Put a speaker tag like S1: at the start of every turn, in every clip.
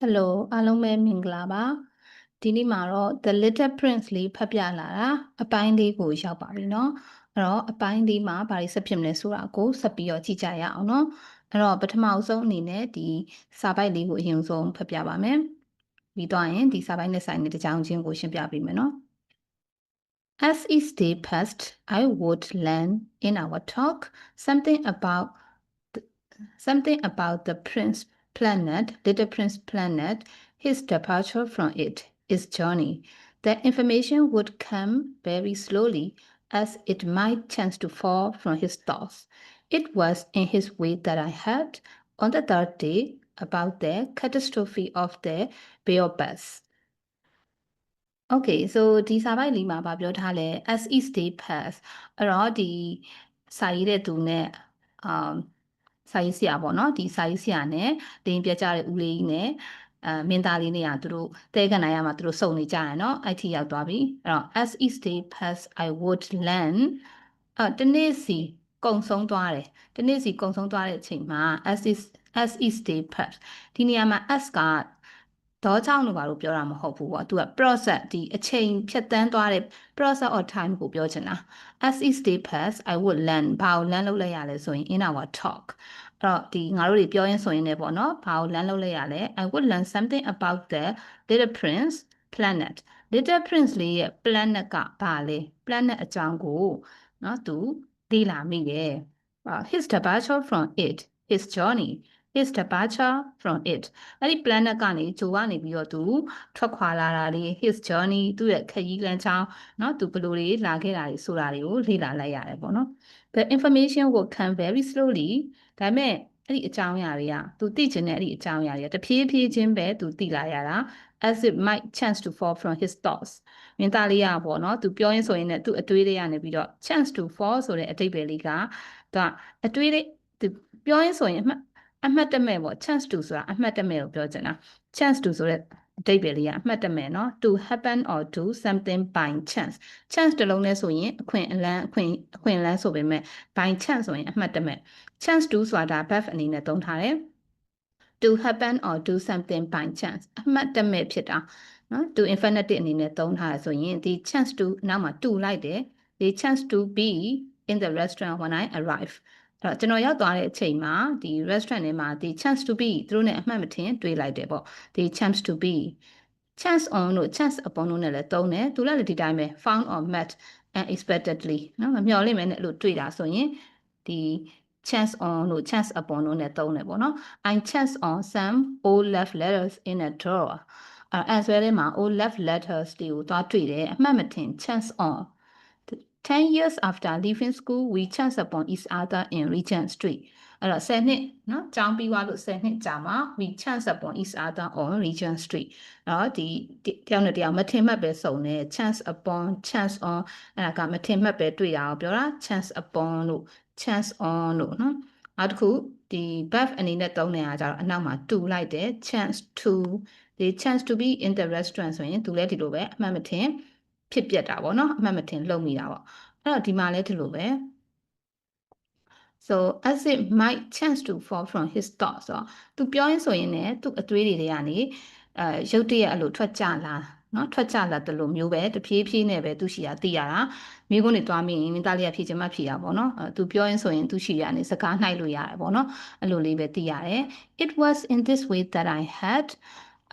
S1: Hello အားလုံးပဲမင်္ဂလာပါဒီနေ့မှာတော့ The Little Prince လေးဖတ်ပြလာတာအပိုင်းလေးကိုရောက်ပါပြီเนาะအဲ့တော့အပိုင်းလေးမှာဘာတွေဆက်ဖြစ်မလဲဆိုတာကိုဆက်ပြီးတော့ကြည့်ကြရအောင်เนาะအဲ့တော့ပထမအဆုံးအနေနဲ့ဒီစာပိုက်လေးကိုအရင်ဆုံးဖတ်ပြပါမယ်ပြီးတော့ရင်ဒီစာပိုက်နဲ့ဆိုင်တဲ့တကြောင်ချင်းကိုရှင်းပြပေးမယ်เนาะ As each day passed, I would learn in our talk something about the, something about the prince planet, Little Prince planet, his departure from it, his journey. The information would come very slowly as it might chance to fall from his thoughts. It was in his way that I heard on the third day about the catastrophe of the Baobabs. Okay so ဒီစာပိုက်လေးမှာဗာပြောထားလဲ as each day pass အဲ့တော့ဒီစာရေးတဲ့သူနဲ့ um စာရေးဆရာပေါ့နော်ဒီစာရေးဆရာနဲ့တင်ပြကြတဲ့ဦးလေးကြီးနဲ့အဲမင်းသားလေးတွေကသူတို့တဲကန်နိုင်ရမှာသူတို့စုံနေကြရနော်အဲ့ထိရောက်သွားပြီအဲ့တော့ as each day pass I would learn အဲတနေ့စီကုံဆုံးသွားတယ်တနေ့စီကုံဆုံးသွားတဲ့အချိန်မှာ as is as each day pass ဒီနေရာမှာ as က ဒေါကြောင့်လို့ဘာလို့ပြောတာမဟုတ်ဘူးပေါ့သူက process ဒီအချိန်ဖြတ်တန်းသွားတဲ့ process of time ကိုပြောချင်တာ as each day pass I would learn ဘာကို learn လုပ်လိုက်ရလဲဆိုရင် in our talk အဲ့တော့ဒီငါတို့တွေပြောရင်းဆိုရင်လည်းပေါ့နော်ဘာကို learn လုပ်လိုက်ရလဲ I would learn something about the little prince planet little prince လေးရဲ့ planet ကဘာလဲ planet အကြောင်းကိုနော်သူသိလာမိတယ် his departure from it his journey his departure from it အဲ့ဒီ planet ကနေဂျိုကနေပြီးတော့သူထွက်ခွာလာတာလေး his journey သူ့ရဲ့ခရီးလမ်းကြောင်းเนาะသူဘယ်လိုတွေလာခဲ့တာတွေဆိုတာတွေကိုလေ့လာလိုက်ရတယ်ပေါ့နော် the information will come very slowly ဒါပေမဲ့အဲ့ဒီအကြောင်းအရာတွေကသူသိချင်တဲ့အဲ့ဒီအကြောင်းအရာတွေကတဖြည်းဖြည်းချင်းပဲသူသိလာရတာ as it might chance to fall from his thoughts မင်းသားလေးရပေါ့နော်သူပြောရင်းဆိုရင်လည်းသူအတွေးတွေကနေပြီးတော့ chance to fall ဆိုတဲ့အဓိပ္ပာယ်လေးကသူကအတွေးတွေသူပြောရင်းဆိုရင် အမှတ်တမဲ့ပေါ့ chance to ဆိုတာအမှတ်တမဲ့ကိုပြောချင်တာ chance to ဆိုတဲ့အတိတ်ပဲလေးကအမှတ်တမဲ့နော် to happen or do something by chance chance တလုံးလဲဆိုရင်အခွင့်အလန်းအခွင့်အခွင့်အလန်းဆိုပေမဲ့ by chance ဆိုရင်အမှတ်တမဲ့ chance to ဆိုတာ verb အနေနဲ့သုံးထားတယ် to happen or do something by chance အမှတ်တမဲ့ဖြစ်တာနော် to infinitive အနေနဲ့သုံးထားဆိုရင်ဒီ chance to နောက်မှာ to လိုက်တယ်ဒီ chance to be in the restaurant when i arrive တော့ကျွန်တော်ရောက်သွားတဲ့အချိန်မှာဒီ restaurant ထဲမှာဒီ chance to be သူတို့နဲ့အမှတ်မထင်တွေးလိုက်တယ်ပေါ့ဒီ chance to be chance on လို့ chance upon လို့လည်းသုံးတယ်သူလည်းဒီတိုင်းပဲ found or met unexpectedly နော်မမျှော်လင့်မဲနဲ့အဲ့လိုတွေ့တာဆိုရင်ဒီ chance on လို့ chance upon လို့နဲ့သုံးတယ်ပေါ့နော် I chance on some old left letters in a drawer အဲ answer ထဲမှာ old left letters တွေကိုသွားတွေ့တယ်အမှတ်မထင် chance on 10 years after leaving school we chance upon each other in Regent Street အဲ့တော့10နှစ်เนาะကျောင်းပြီးသွားလို့10နှစ်ကြာမှာ we chance upon each other on Regent Street เนาะဒီတယောက်နဲ့တယောက်မထင်မှတ်ပဲစုံတယ် chance upon chance on အဲ့ဒါကမထင်မှတ်ပဲတွေ့တာကိုပြောတာ chance upon လို့ chance on လို့เนาะနောက်တစ်ခုဒီ verb အနေနဲ့သုံးနေတာကြတော့အနောက်မှာ to လိုက်တယ် chance to ဒီ chance to be in the restaurant ဆိုရင်သူလည်းဒီလိုပဲအမှတ်မထင် ဖြစ်ပျက်တာပေါ့နော်အမှတ်မထင်လုံမိတာပေါ့အဲ့တော့ဒီမှာလည်းဒီလိုပဲ so as it might chance to fall from his thoughts ဆိုတော့သူပြောရင်ဆိုရင်လည်းသူအတွေးတွေတွေကနေအဲရုတ်တရက်အဲ့လိုထွက်ကြလာနော်ထွက်ကြလာတယ်လို့မျိုးပဲတဖြည်းဖြည်းနဲ့ပဲသူရှိရသိရတာမိကုန်းနေသွားမိရင်မိသားလေးကဖြည့်ချင်မှဖြည့်ရပါတော့အဲသူပြောရင်ဆိုရင်သူရှိရနေစကားနှိုက်လို့ရတယ်ပေါ့နော်အဲ့လိုလေးပဲသိရတယ် it was in this way that i had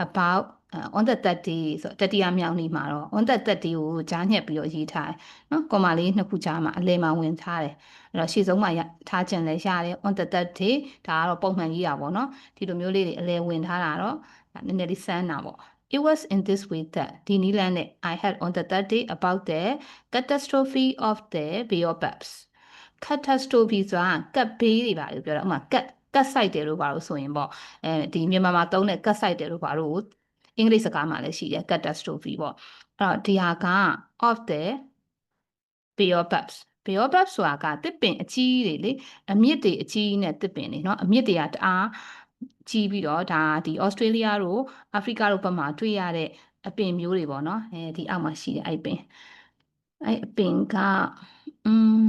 S1: about uh, on the 30ဆိုတတိယမြောက်နေ့မှာတော့ on the 30ကိုကြားညှက်ပြီးတော့ရေးထားတယ်နော်ကွန်မာလေးနှစ်ခုကြားမှာအလဲမှာဝင်ထားတယ်အဲ့တော့ရှေ့ဆုံးမှာထားခြင်းလည်းရတယ် on the 30ဒါကတော့ပုံမှန်ရေးတာပေါ့နော်ဒီလိုမျိုးလေးတွေအလဲဝင်ထားတာတော့နည်းနည်းလေးစမ်းတာပေါ့ It was in this way that ဒီနီလန်နဲ့ I had on the third day about the catastrophe of the baobabs catastrophe ဆိုတာကပ်ဘေးတွေပါလို့ပြောတာဥမာကတ်ကတ်ဆိုင်တယ်လို့ပါလို့ဆိုရင်ပေါ့အဲဒီမြန်မာမှာသုံးတဲ့ကတ်ဆိုင်တယ်လို့ပါလို့ အင်္ဂလိပ်စကားမှာလည်းရှိတယ် catastrophe ပေါ့အဲ့တော့ဒီဟာက of the baobabs baobab ဆိုတာကတစ်ပင်အကြီးတွေလေအမြင့်တွေအကြီးနဲ့တစ်ပင်တွေเนาะအမြင့်တွေကတအားကြီးပြီးတော့ဒါဒီဩစတြေးလျတို့အာဖရိကတို့ဘက်မှာတွေ့ရတဲ့အပင်မျိုးတွေပေါ့နော်အဲဒီအောက်မှာရှိတဲ့အဲ့ပင်အဲ့အပင်ကอืม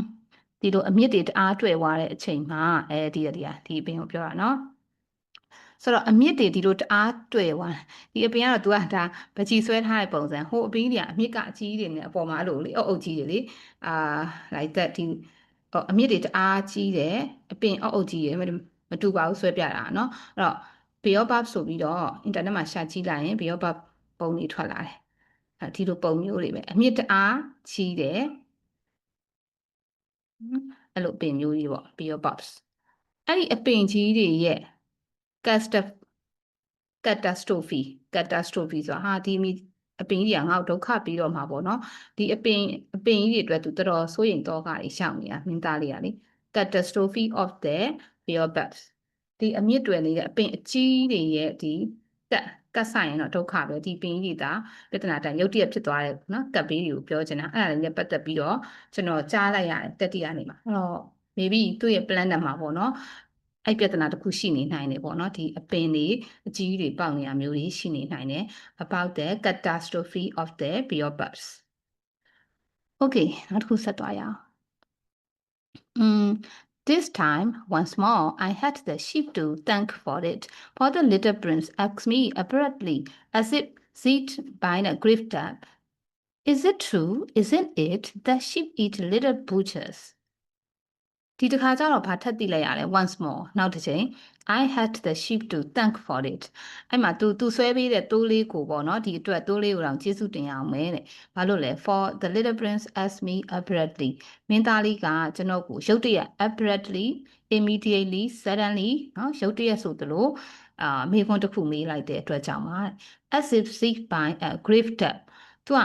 S1: ဒီလိုအမြင့်တွေတအားတွေ့သွားတဲ့အချိန်မှာအဲဒီဒီဒီအပင်ကိုပြောတာနော် ဆိုတော့အမြင့်တွေဒီလိုတအားတွေ့သွားဒီအပင်ကတော့ तू ကဒါပချီဆွဲထားတဲ့ပုံစံဟိုအပင်တွေကအမြင့်ကအကြီးတွေနဲ့အပေါ်မှာအဲ့လိုလေအုပ်အုပ်ကြီးတွေလေအာ like that ဒီဟိုအမြင့်တွေတအားကြီးတယ်အပင်အုပ်အုပ်ကြီးတွေမတူပါဘူးဆွဲပြတာเนาะအဲ့တော့ Baobab ဆိုပြီးတော့ internet မှာရှာကြည့်လိုက်ရင် Baobab ပုံတွေထွက်လာတယ်အဲဒီလိုပုံမျိုးတွေပဲအမြင့်တအားကြီးတယ်အဲ့လိုအပင်မျိုးကြီးပေါ့ Baobabs အဲ့ဒီအပင်ကြီးတွေရဲ့ catastrophe catastrophe ဆိုတာဟာဒီမီအပင်ကြီးကငါ့ကိုဒုက္ခပြီးတော့မှာပေါ့နော်ဒီအပင်အပင်ကြီးတွေအတွက်သူတော်တော်စိုးရိမ်တော့ကတွေရှောင်နေတာမင်းသားလေးကလေ catastrophe of the baobabs ဒီအမြင့်တွယ်နေတဲ့အပင်အကြီးတွေရဲ့ဒီကတ်ကတ်ဆိုင်ရင်တော့ဒုက္ခပဲဒီပင်ကြီးဒါပြဿနာတိုင်းရုတ်တရက်ဖြစ်သွားတယ်နော်ကတ်ဘေးတွေကိုပြောချင်တာအဲ့ဒါလည်းပတ်သက်ပြီးတော့ကျွန်တော်ကြားလိုက်ရတယ်တက်တိကနေမှာအဲ့တော့ maybe သူ့ရဲ့ plan နဲ့မှာပေါ့နော် အဲ့ပြဿနာတစ်ခုရှိနေနိုင်တယ်ပေါ့နော်ဒီအပင်တွေအကြီးတွေပေါက်နေရမျိုးတွေရှိနေနိုင်တယ် about the catastrophe of the baobabs okay နောက်တစ်ခုဆက်သွားရအောင် um this time once more i had the sheep to thank for it for the little prince asked me abruptly as if seated by a grave tap is it true isn't it that sheep eat little butchers ဒီတစ်ခါကျတော့ဘာထပ်သိလိုက်ရလဲ once more နောက်တစ်ချိန် I had the sheep to thank for it အဲ့မှာ तू तू ဆွဲပေးတဲ့တိုးလေးကိုပေါ့နော်ဒီအတွက်တိုးလေးကိုတော့ကျေးဇူးတင်ရအောင်မယ်တဲ့ဘာလို့လဲ for the little prince asked me abruptly မင်းသားလေးကကျွန်တော်ကိုရုတ်တရက် abruptly immediately suddenly နော်ရုတ်တရက်ဆိုသလိုအာမေခွန်းတစ်ခုမေးလိုက်တဲ့အတွက်ကြောင့်ပါ as if sick by a grave tap သူက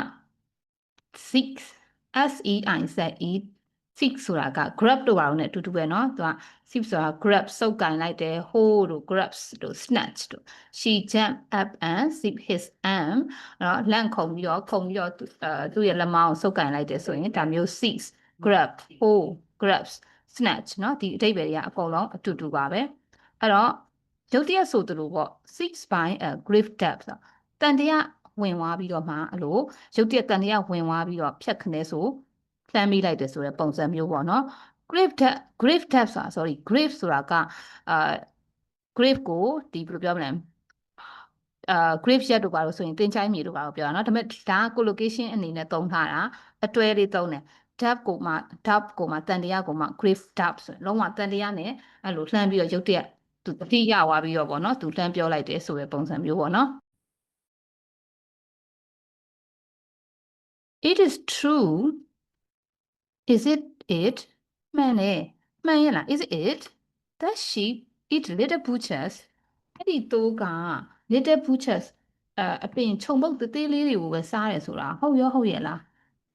S1: sick s e i z e seek ဆိုတာက grab တို့ပါတော့ ਨੇ အတူတူပဲเนาะသူက seek ဆိုတာ grab စုပ်ကင်လိုက်တယ် hold တို့ grabs တို့ snatch တို့ she jumped up and seek his arm เนาะလန့်ခုန်ပြီးတော့ခုန်ပြီးတော့အဲသူ့ရဲ့လက်မောင်းစုပ်ကင်လိုက်တယ်ဆိုရင်ဒါမျိုး seeks grab hold grabs snatch เนาะဒီအဓိပ္ပာယ်တွေကအကုန်လုံးအတူတူပါပဲအဲ့တော့ရုတ်တရက်ဆိုသလိုပေါ့ seeks by a grave depth တန်တရားဝင်သွားပြီးတော့မှအလိုရုတ်တရက်တန်တရားဝင်သွားပြီးတော့ဖြတ်ခနဲဆို လှမ်းမိလိုက်တယ်ဆိုတဲ့ပုံစံမျိုးပေါ့နော် grave tab grave tab ဆိုတာ sorry grave ဆိုတာကအာ grave ကိုဒီဘယ်လိုပြောမလဲအာ grave ရက်တို့ပါလို့ဆိုရင်တင်ချိုင်းမြေတို့ပါလို့ပြောတာเนาะဒါပေမဲ့ဒါက collocation အနေနဲ့သုံးထားတာအတွဲလေးသုံးတယ် dab ကိုမှ dab ကိုမှတန်တရားကိုမှ grave dab ဆိုလုံးဝတန်တရားနဲ့အဲ့လိုလှမ်းပြီးတော့ရုတ်တရက်သူတတိယဝါပြီးတော့ပေါ့နော်သူလှမ်းပြောလိုက်တယ်ဆိုတဲ့ပုံစံမျိုးပေါ့နော် It is true Is it it မှန်တယ်မှန်ရဲ့လား Is it it that sheep eat little butchers အဲ့ဒီတိုးက little butchers အအပင်ခြုံပုတ်သေးသေးလေးတွေကိုပဲစားတယ်ဆိုတာဟုတ်ရောဟုတ်ရဲ့လား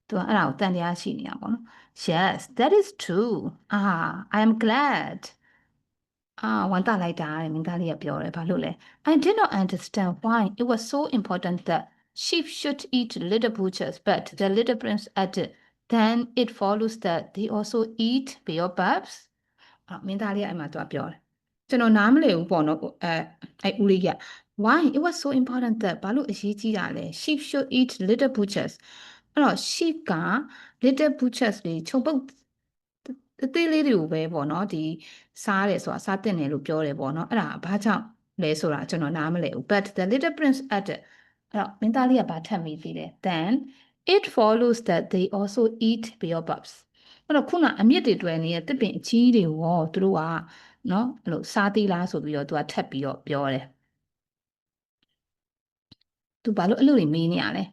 S1: သူကအဲ့ဒါကိုတန်တရားရှိနေတာပေါ့နော် Yes that is true ah I am glad အာဝန်တာလိုက်တာတဲ့မင်းသားလေးကပြောတယ်ဘာလို့လဲ I did not understand why it was so important that sheep should eat little butchers but the little prince added then it follows that they also eat baobabs အမင်းသားလေးအဲ့မှာသူကပြောတယ်ကျွန်တော်နားမလည်ဘူးပေါ့နော်အဲအဲ့ဦးလေးက why it was so important that ဘာလို့အရေးကြီးတာလဲ sheep should eat little butchers အဲ့တော့ sheep က little butchers တွေခြုံပုတ်အသေးလေးတွေကိုပဲပေါ့နော်ဒီစားတယ်ဆိုတာစားတင်တယ်လို့ပြောတယ်ပေါ့နော်အဲ့ဒါဘာကြောင့်လဲဆိုတာကျွန်တော်နားမလည်ဘူး but the little prince added အဲ့တော့မင်းသားလေးကဘာထပ်မိသေးလဲ then it follows that they also eat baobabs အဲ့တော့ခုနအမြင့်တွေတွယ်နေတဲ့တစ်ပင်အကြီးတွေရောသူတို့ကနော်အဲ့လိုစားသေးလားဆိုပြီးတော့သူကထပ်ပြီးတော့ပြောတယ်သူဘာလို့အဲ့လိုမေးနေရလဲ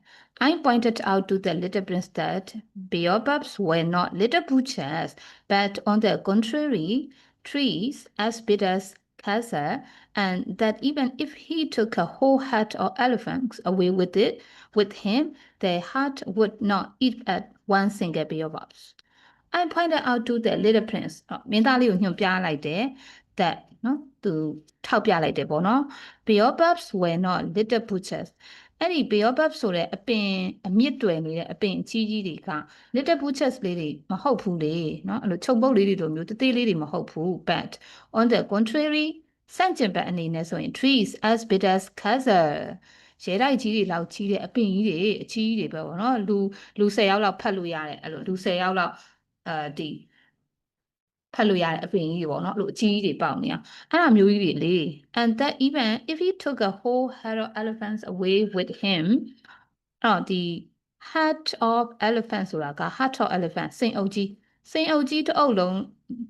S1: I pointed out to the little prince that baobabs were not little butchers but on the contrary trees as big as Kaiser and that even if he took a whole herd of elephants away with it with him their heart would not eat at one single baobabs I pointed out to the little prince မင်းသားလေးကိုညွှန်ပြလိုက်တယ် that နော်သူထောက်ပြလိုက်တယ်ပေါ့နော် baobabs were not little butchers အဲ့ဒီ baobab ဆိုတဲ့အပင်အမြင့်တွယ်နေတဲ့အပင်အကြီးကြီးတွေက little butchers လေးတွေမဟုတ်ဘူးလေနော်အဲ့လိုခြုံပုတ်လေးတွေလိုမျိုးတသေးလေးတွေမဟုတ်ဘူး but on the contrary စန့်ကျင်ဘက်အနေနဲ့ဆိုရင် trees as big as castle ရဲတိုက်ကြီးတွေလောက်ကြီးတဲ့အပင်ကြီးတွေအကြီးကြီးတွေပဲပေါ့နော်လူလူ10ယောက်လောက်ဖတ်လို့ရတယ်အဲ့လိုလူ10ယောက်လောက်အဲဒီ ဖတ်လို့ရတဲ့အပင်ကြီးတွေပေါ့နော်အဲ့လိုအကြီးကြီးတွေပေါက်နေတာအဲ့ဒါမျိုးကြီးတွေလေ and that even if he took a whole herd of elephants away with him အဲ့တော့ဒီ head of elephant ဆိုတာက head of elephant စိန်အုပ်ကြီးစိန်အုပ်ကြီးတစ်အုပ်လုံး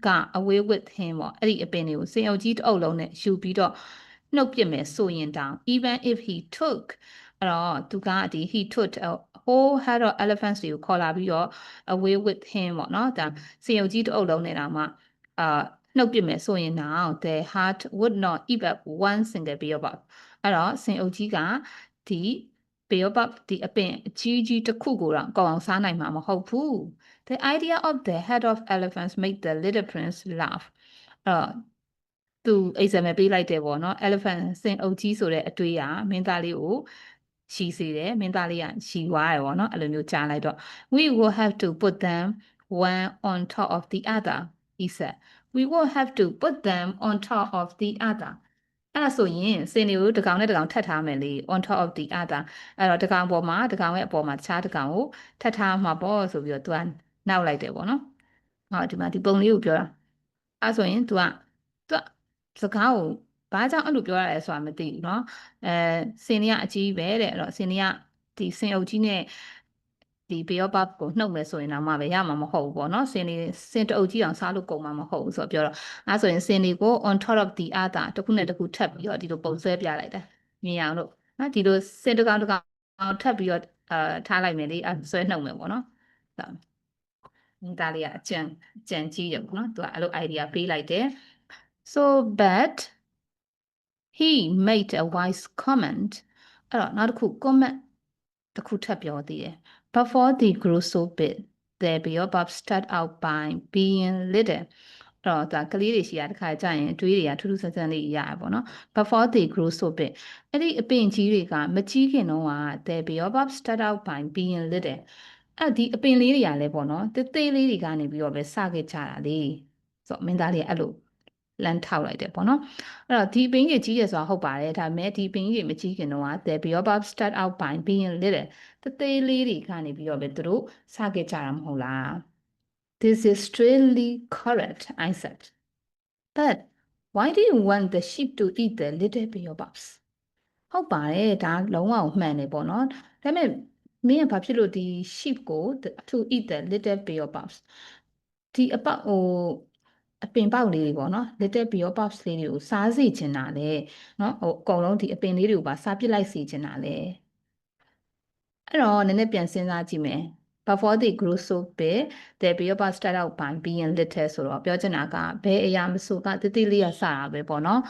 S1: က away with him ပေါ့အဲ့ဒီအပင်တွေကိုစိန်အုပ်ကြီးတစ်အုပ်လုံးနဲ့ယူပြီးတော့နှုတ်ပစ်မယ်ဆိုရင်တောင် even if he took အဲ့တော့သူကဒီ he took a whole head of elephants တွေကိုခေါ်လာပြီးတော့ away with him ပေါ့နော်ဒါစိန်အုပ်ကြီးတစ်အုပ်လုံးနဲ့တောင်မှအာနှုတ်ပစ်မယ်ဆိုရင်တော့ the heart would not eat up one single baobab အဲ့တော့စိန်အုပ်ကြီးကဒီ baobab ဒီအပင်အကြီးကြီးတစ်ခုကိုတော့ကောင်းအောင်စားနိုင်မှာမဟုတ်ဘူး the idea of the head of elephants make the little prince laugh အဲ့တော့သူ example ပေးလိုက်တယ်ပေါ့နော် elephant စင်အုပ်ကြီးဆိုတဲ့အတွေးကမင်းသားလေးကို ရှီစေတယ်မင်းသားလေးကရှီသွားတယ်ပေါ့နော်အဲ့လိုမျိုးကြားလိုက်တော့ we will have to put them one on top of the other he said we will have to put them on top of the other အဲ့ဒါဆိုရင်စင်တွေကိုတစ်ကောင်နဲ့တစ်ကောင်ထပ်ထားမယ်လေ on top of the other အဲ့တော့တစ်ကောင်ပေါ်မှာတစ်ကောင်ရဲ့အပေါ်မှာတခြားတစ်ကောင်ကိုထပ်ထားမှာပေါ့ဆိုပြီးတော့သူကနောက်လိုက်တယ်ပေါ့နော်ဟောဒီမှာဒီပုံလေးကိုပြောတာအဲ့ဆိုရင် तू က तू စကားကို ဘာကြောင့်အဲ့လိုပြောရလဲဆိုတာမသိဘူးเนาะအဲစင်တွေကအကြီးပဲတဲ့အဲ့တော့စင်တွေကဒီစင်အုပ်ကြီးနဲ့ဒီဘေယောဘတ်ကိုနှုတ်မယ်ဆိုရင်တော့မှပဲရမှာမဟုတ်ဘူးပေါ့နော်စင်တွေစင်တအုပ်ကြီးအောင်စားလို့ကုန်မှာမဟုတ်ဘူးဆိုတော့ပြောတော့အဲဆိုရင်စင်တွေကို on top of the other တစ်ခုနဲ့တစ်ခုထပ်ပြီးတော့ဒီလိုပုံဆွဲပြလိုက်တာမြင်အောင်လို့နော်ဒီလိုစင်တစ်ကောင်တစ်ကောင်ထပ်ပြီးတော့အာထားလိုက်မယ်လေအဲဆွဲနှုတ်မယ်ပေါ့နော်ဒါဒါလေးကအကြံကြံကြီးတယ်ပေါ့နော်သူကအဲ့လို idea ပေးလိုက်တယ် so but he made a wise comment အဲ့တော့နောက်တစ်ခု comment တစ်ခုထပ်ပြောသေးတယ် before they grew so big their baobab start out by being little အဲ့တော့ဒါကလေးတွေရှိရတခါကြာရင်အတွေးတွေကထူးထူးဆန်းဆန်းလေးရရပါတော့ before they grew so big အဲ့ဒီအပင်ကြီးတွေကမကြီးခင်တော့က their baobab start out by being little အဲ့ဒီအပင်လေးတွေကလည်းပေါ့နော်တေးသေးလေးတွေကနေပြီးတော့ပဲစခဲ့ကြတာလေဆိုတော့မင်းသားလေးကအဲ့လို လမ်းထောက်လိုက်တယ်ပေါ့နော်အဲ့တော့ဒီပင်ကြီးကြီးရဆိုတာဟုတ်ပါတယ်ဒါပေမဲ့ဒီပင်ကြီးမကြီးခင်တော့ the baobab start out by being little တသေးလေးတွေကနေပြီးတော့ပဲသူတို့စခဲ့ကြတာမဟုတ်လား this is strictly correct i said but why do you want the sheep to eat the little baobabs ဟုတ်ပါတယ်ဒါလုံးဝမှန်တယ်ပေါ့နော်ဒါပေမဲ့မင်းကဘာဖြစ်လို့ဒီ sheep ကို to eat the little baobabs ဒီအပေါက်ဟို အပင်ပေါက်လေးတွေပေါ့နော် little bio puffs လေးတွေကိုစားစေချင်တာလေနော်ဟိုအကုန်လုံးဒီအပင်လေးတွေကိုပါစားပစ်လိုက်စေချင်တာလေအဲ့တော့နည်းနည်းပြန်စဉ်းစားကြည့်မယ် before they grew so big the bio puffs start out by being little ဆိုတော့ပြောချင်တာကဘယ်အရာမဆိုကတိတိလေးရစတာပဲပေါ့နော်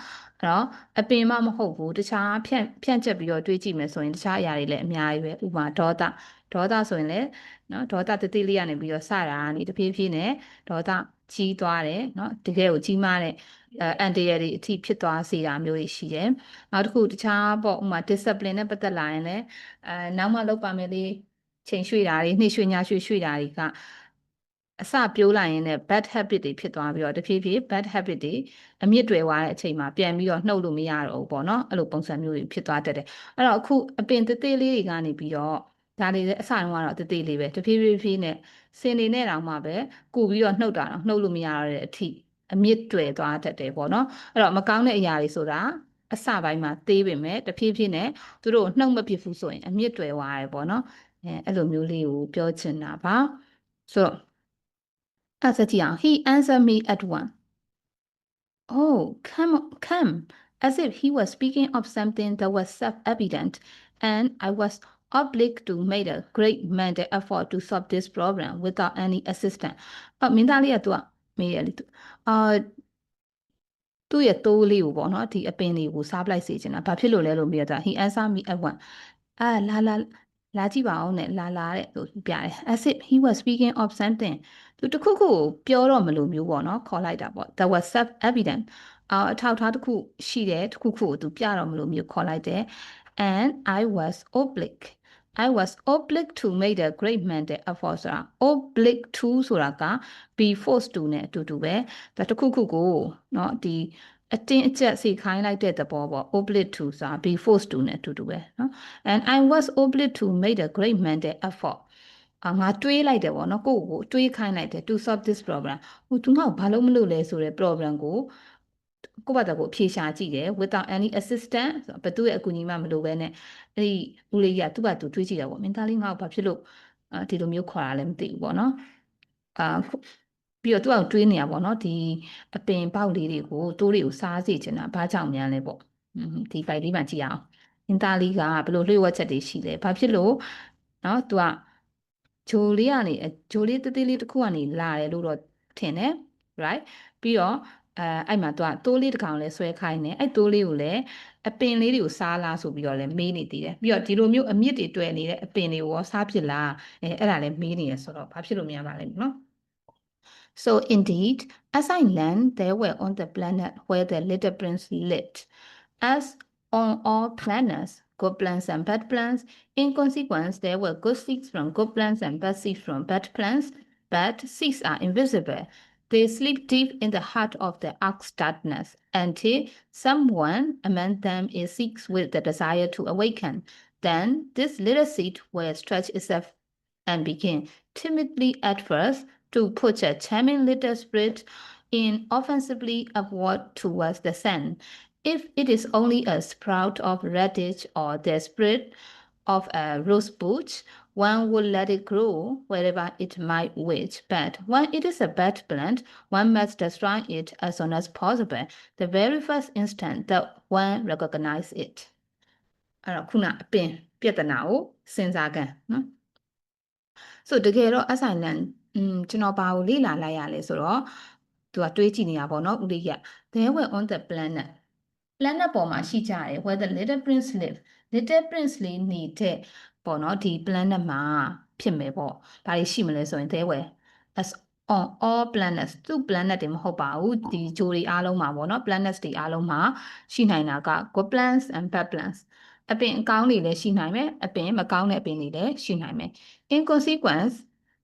S1: အဲ့တော့အပင်မမဟုတ်ဘူးတခြားဖြန့်ဖြန့်ချက်ပြီးတော့တွေးကြည့်မယ်ဆိုရင်တခြားအရာတွေလည်းအများကြီးပဲဥပမာဒေါသဒေါသဆိုရင်လည်းနော်ဒေါသတိတိလေးကနေပြီးတော့စတာကနေတဖြည်းဖြည်းနဲ့ဒေါသ ကြီးသွားတယ်เนาะတကယ်ကိုကြီးမားတဲ့အန်တရယ်တွေအထိဖြစ်သွားစေတာမျိုးတွေရှိတယ်နောက်တစ်ခုတခြားပေါ့ဥမာ discipline နဲ့ပတ်သက်လာရင်လည်းအဲနောက်မှလောက်ပါမယ်လေချိန်ရွှေ့တာတွေနှိမ့်ရွှေ့ညာရွှေ့ရွှေ့တာတွေကအစပြိုးလိုက်ရင်လည်း bad habit တွေဖြစ်သွားပြီးတော့တဖြည်းဖြည်း bad habit တွေအမြင့်တွေသွားတဲ့အချိန်မှာပြန်ပြီးတော့နှုတ်လို့မရတော့ဘူးပေါ့နော်အဲ့လိုပုံစံမျိုးတွေဖြစ်သွားတတ်တယ်အဲ့တော့အခုအပင်သေးသေးလေးတွေကနေပြီးတော့ဒါတွေလည်းအစတုန်းကတော့တသေးလေးပဲတဖြည်းဖြည်းဖြည်းနဲ့ စင်နေနဲ့တောင်မှပဲကူပြီးတော့နှုတ်တာတော့နှုတ်လို့မရတော့တဲ့အထိအမြင့်တွယ်သွားတတ်တယ်ပေါ့နော်အဲ့တော့မကောင်းတဲ့အရာတွေဆိုတာအစပိုင်းမှာသေးပေမဲ့တဖြည်းဖြည်းနဲ့သူတို့နှုတ်မဖြစ်ဘူးဆိုရင်အမြင့်တွယ်သွားတယ်ပေါ့နော်အဲအဲ့လိုမျိုးလေးကိုပြောချင်တာပါဆိုတော့အဲ့ဆက်ကြည့်အောင် he answered me at one oh come come as if he was speaking of something that was self-evident and I was obliged to make a great mental effort to solve this problem without any assistance အမင်းသားလေးကသူကမေးရလေသူအာသူ့ရဲ့တိုးလေးကိုပေါ့နော်ဒီအပင်လေးကိုစားပလိုက်စေချင်တာဘာဖြစ်လို့လဲလို့မေးရတာ he answered me at one အာလာလာလာကြည့်ပါအောင်နဲ့လာလာတဲ့သူပြတယ် as if he was speaking of something သူတခုခုကိုပြောတော့မလို့မျိုးပေါ့နော်ခေါ်လိုက်တာပေါ့ that was self evident အာအထောက်ထားတစ်ခုရှိတယ်တခုခုကိုသူပြတော့မလို့မျိုးခေါ်လိုက်တယ် and i was obliged I was obliged to make the great mental effort ဆိုတာ obliged to ဆိုတာက be forced to နဲ့အတူတူပဲဒါတခုခုကိုเนาะဒီအတင်းအကျပ်စီခိုင်းလိုက်တဲ့သဘောပေါ့ obliged to ဆိုတာ be forced to နဲ့အတူတူပဲเนาะ and I was obliged to make the great mental effort အာငါတွေးလိုက်တယ်ပေါ့နော်ကိုယ့်ကိုယ်တွေးခိုင်းလိုက်တယ် to solve this problem ဟိုသူငါ့ကိုဘာလို့မလုပ်လဲဆိုတဲ့ problem ကို ကိုယ့်ဘာသာကိုအဖြေရှာကြည့်တယ် without any assistance ဘယ်သူရဲ့အကူအညီမှမလိုဘဲနဲ့အဲ့ဒီဦးလေးကသူ့ဘာသူတွေးကြည့်တာပေါ့မင်းသားလေးငါ့ကိုဘာဖြစ်လို့အာဒီလိုမျိုးခေါ်တာလည်းမသိဘူးပေါ့နော်အာပြီးတော့သူ့အောင်တွေးနေရပေါ့နော်ဒီအပင်ပေါက်လေးတွေကိုတိုးတွေကိုစားစေချင်တာဘာကြောင့်များလဲပေါ့ဒီပိုက်လေးမှကြည့်အောင်မင်းသားလေးကဘယ်လိုလျှို့ဝှက်ချက်တွေရှိလဲဘာဖြစ်လို့နော်သူကဂျိုလေးကနေဂျိုလေးတသေးလေးတစ်ခုကနေလာတယ်လို့တော့ထင်တယ် right ပြီးတော့ အဲအဲ့မှာသူကတိုးလေးတစ်ကောင်လဲဆွဲခိုင်းတယ်အဲ့တိုးလေးကိုလည်းအပင်လေးတွေကိုစားလားဆိုပြီးတော့လည်းမေးနေသေးတယ်ပြီးတော့ဒီလိုမျိုးအမြင့်တွေတွေ့နေတဲ့အပင်တွေကိုရောစားဖြစ်လားအဲအဲ့ဒါလည်းမေးနေရဆိုတော့ဘာဖြစ်လို့များပါလဲနော် So indeed, as I learned, they were on the planet where the little prince lived. As on all planets, good plants and bad plants, in consequence, there were good seeds from good plants and bad seeds from bad plants. Bad seeds are invisible. They sleep deep in the heart of the ark's darkness until someone among them is seeks with the desire to awaken. Then this little seed will stretch itself and begin timidly at first to put a charming little spirit in offensively upward towards the sun. If it is only a sprout of radish or spirit of a rose bush, one would let it grow wherever it might wish. But when it is a bad plant, one must destroy it as soon as possible, the very first instant that one recognizes it. အဲ့တော့ခုနအပင်ပြဿနာကိုစဉ်းစားကန်နော်ဆိုတကယ်တော့ assignment อืมကျွန်တော်ဘာကိုလေ့လာလိုက်ရလဲဆိုတော့သူကတွေးကြည့်နေတာပေါ့နော်ဦးလေးက they were on the planet planet ပေါ်မှာရှိကြတယ် where the little prince live little prince လေးနေတဲ့ပေါ့နော်ဒီ planet မှာဖြစ်မယ်ပေါ့ဒါတွေရှိမလဲဆိုရင် they were as on all planets သူ planet တွေမဟုတ်ပါဘူးဒီဂျိုတွေအားလုံးမှာပေါ့နော် planets တွေအားလုံးမှာရှိနိုင်တာက good plants and bad plants အပင်အကောင်းတွေလည်းရှိနိုင်မယ်အပင်မကောင်းတဲ့အပင်တွေလည်းရှိနိုင်မယ် in consequence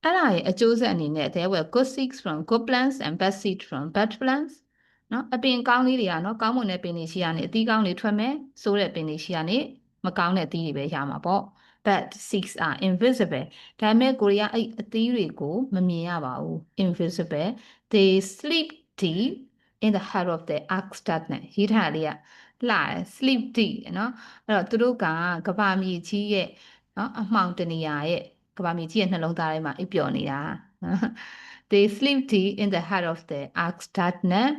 S1: အဲ့ဒါရဲ့အကျိုးဆက်အနေနဲ့ there were good seeds from good plants and bad seeds from bad plants နော်အပင်ကောင်းလေးတွေကနော်ကောင်းမွန်တဲ့ပင်တွေရှိရနေအသီးကောင်းတွေထွက်မယ်ဆိုးတဲ့ပင်တွေရှိရနေ မကောင်းတဲ့အသီးတွေပဲရမှာပေါ့ bad seeds are invisible ဒါပေမဲ့ကိုရီးယားအဲ့အသီးတွေကိုမမြင်ရပါဘူး invisible they sleep deep in the heart of the ark darkness ရေးထားလေးကလှတယ် sleep deep နော်အဲ့တော့သူတို့ကကဘာမြေကြီးရဲ့နော်အမှောင်တနေရာရဲ့ကဘာမြေကြီးရဲ့နှလုံးသားထဲမှာအိပ်ပျော်နေတာ they sleep deep in the heart of the ark darkness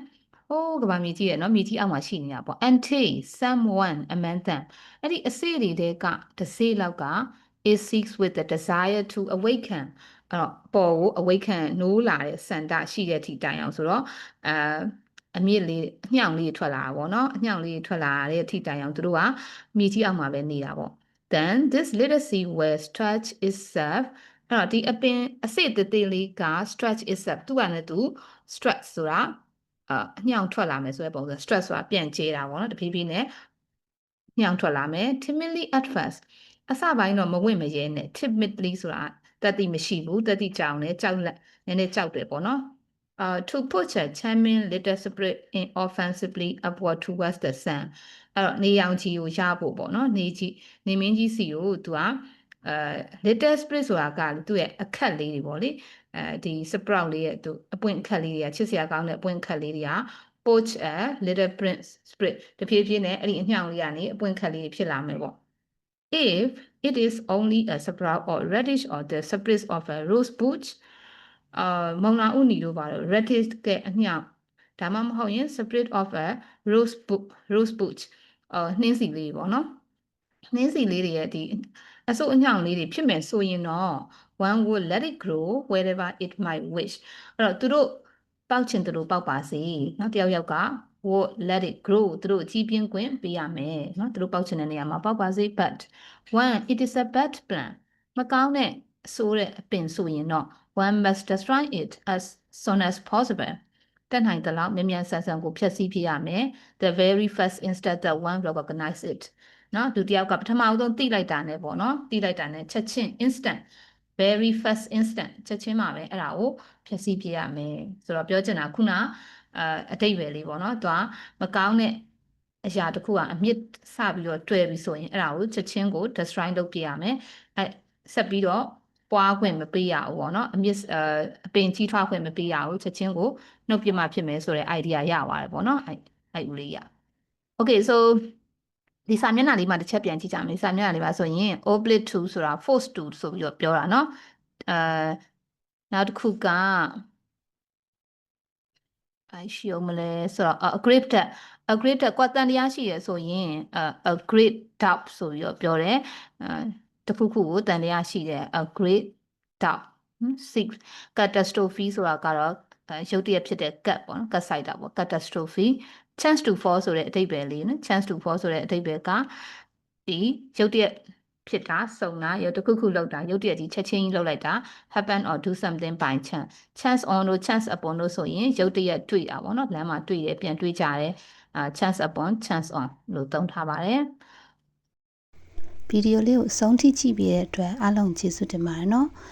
S1: ဟိုးကဘာမြေကြီးရဲ့နော်မြေကြီးအောက်မှာရှိနေတာပေါ့ until someone among them အဲ့ဒီအစေတွေကတစ်စေလောက်က is seeks with the desire to awaken အဲ့တော့ပေါ်ကို awaken နိုးလာတဲ့စန္ဒရှိတဲ့အထိတိုင်အောင်ဆိုတော့အာအမြင့်လေးအညှောင်လေးထွက်လာတာပေါ့နော်အညှောင်လေးထွက်လာတဲ့အထိတိုင်အောင်သူတို့ကမြေကြီးအောက်မှာပဲနေတာပေါ့ then this little seed will stretch itself အဲ့တော့ဒီအပင်အစစ်သေးသေးလေးက stretch itself သူ့ကနေသူ stretch ဆိုတာ အအညှောင်ထွက်လာမယ်ဆိုတဲ့ပုံစံ stretch ဆိုတာပြန်ကျေးတာပေါ့နော်တဖြည်းဖြည်းနဲ့ညှောင်ထွက်လာမယ် timidly at first အစပိုင်းတော့မဝင့်မရဲနဲ့ timidly ဆိုတာတတိမရှိဘူးတတိကြောင်နဲ့ကြောက်လက်နည်းနည်းကြောက်တယ်ပေါ့နော် uh to put a charming little spirit in offensively upward towards the sun အဲ့တော့နေရောင်ကြီးကိုရဖို့ပေါ့နော်နေကြီးနေမင်းကြီးစီကိုသူကအဲ little spirit ဆိုတာကသူ့ရဲ့အခက်လေးတွေပေါ့လေ အဲဒီ sprout လေးရဲ့သူအပွင့်အခက်လေးတွေကချစ်စရာကောင်းတဲ့အပွင့်အခက်လေးတွေက poach a little prince spirit တဖြည်းဖြည်းနဲ့အဲ့ဒီအညှောင်လေးကနေအပွင့်အခက်လေးတွေဖြစ်လာမယ်ပေါ့ if it is only a sprout or radish or the spirit of a rose bush အာမောင်နာဥနီတို့ပါတော့ radish ကအညှောင်ဒါမှမဟုတ်ရင် spirit of a rose bush rose bush အာနှင်းစီလေးပေါ့နော်နှင်းစီလေးတွေရဲ့ဒီ အဆုတ်အညောင်လေးတွေဖြစ်မယ်ဆိုရင်တော့ one would let it grow wherever it might wish အဲ့တော့သူတို့ပေါက်ချင်သူတို့ပေါက်ပါစေနော်တယောက်ယောက်က would let it grow သူတို့အကြီးပြင်းခွင့်ပေးရမယ်နော်သူတို့ပေါက်ချင်တဲ့နေရာမှာပေါက်ပါစေ but one it is a bad plan မကောင်းတဲ့အဆိုးတဲ့အပင်ဆိုရင်တော့ one must destroy it as soon as possible တက်နိုင်သလောက်မြန်မြန်ဆန်ဆန်ကိုဖျက်ဆီးပြရမယ် the very first instant that one recognizes it နော်သူတယောက်ကပထမဆုံးတိလိုက်တာနဲ့ပေါ့နော်တိလိုက်တာနဲ့ချက်ချင်း instant very fast instant ချက်ချင်းမှာပဲအဲ့ဒါကိုဖြည့်ဆည်းပြရမယ်ဆိုတော့ပြောချင်တာခုနအအတိတ်ပဲလေးပေါ့နော်သူကမကောင်းတဲ့အရာတစ်ခုကအမြင့်စပြီးတော့တွေ့ပြီဆိုရင်အဲ့ဒါကိုချက်ချင်းကို destroy လုပ်ပြရမယ်အဲဆက်ပြီးတော့ပွားခွင့်မပေးရဘူးပေါ့နော်အမြစ်အပင်ကြီးထွားခွင့်မပေးရဘူးချက်ချင်းကိုနှုတ်ပြမှဖြစ်မယ်ဆိုတဲ့ idea ရပါတယ်ပေါ့နော်အဲ့အဲ့ဦးလေးရ Okay so ဒီစာမျက်နှာလေးမှာတစ်ချက်ပြန်ကြည့်ကြမယ်စာမျက်နှာလေးပါဆိုရင် oblit 2ဆိုတာ force 2ဆိုပြီးတော့ပြောတာเนาะအဲနောက်တစ်ခုကအဲရှိအောင်မလဲဆိုတော့ a great debt a great debt ကွာတန်တရားရှိရဆိုရင် a great doubt ဆိုပြီးတော့ပြောတယ်အဲတစ်ခုခုကိုတန်တရားရှိတယ် a great doubt 6 catastrophe ဆိုတာကတော့အဲရုပ်တရက်ဖြစ်တဲ့ cat ပေါ့နော် cat ဆိုင်တာပေါ့ catastrophe chance to fall ဆိုတဲ့အဓိပ္ပာယ်လေးနော် chance to fall ဆိုတဲ့အဓိပ္ပာယ်ကဒီရုပ်တရက်ဖြစ်တာစုံတာရုပ်တစ်ခုခုလောက်တာရုပ်တရက်ကြီးချက်ချင်းကြီးလောက်လိုက်တာ happen or do something by chance chance on လို့ chance upon လို့ဆိုရင်ရုပ်တရက်တွေ့တာပေါ့နော်လမ်းမှာတွေ့တယ်ပြန်တွေ့ကြတယ်အာ chance upon chance on လို့သုံးထားပါတယ်
S2: ဗီဒီယိုလေးကိုအဆုံးထိကြည့်ပြီးတဲ့အတွက်အားလုံးကျေးဇူးတင်ပါတယ်နော်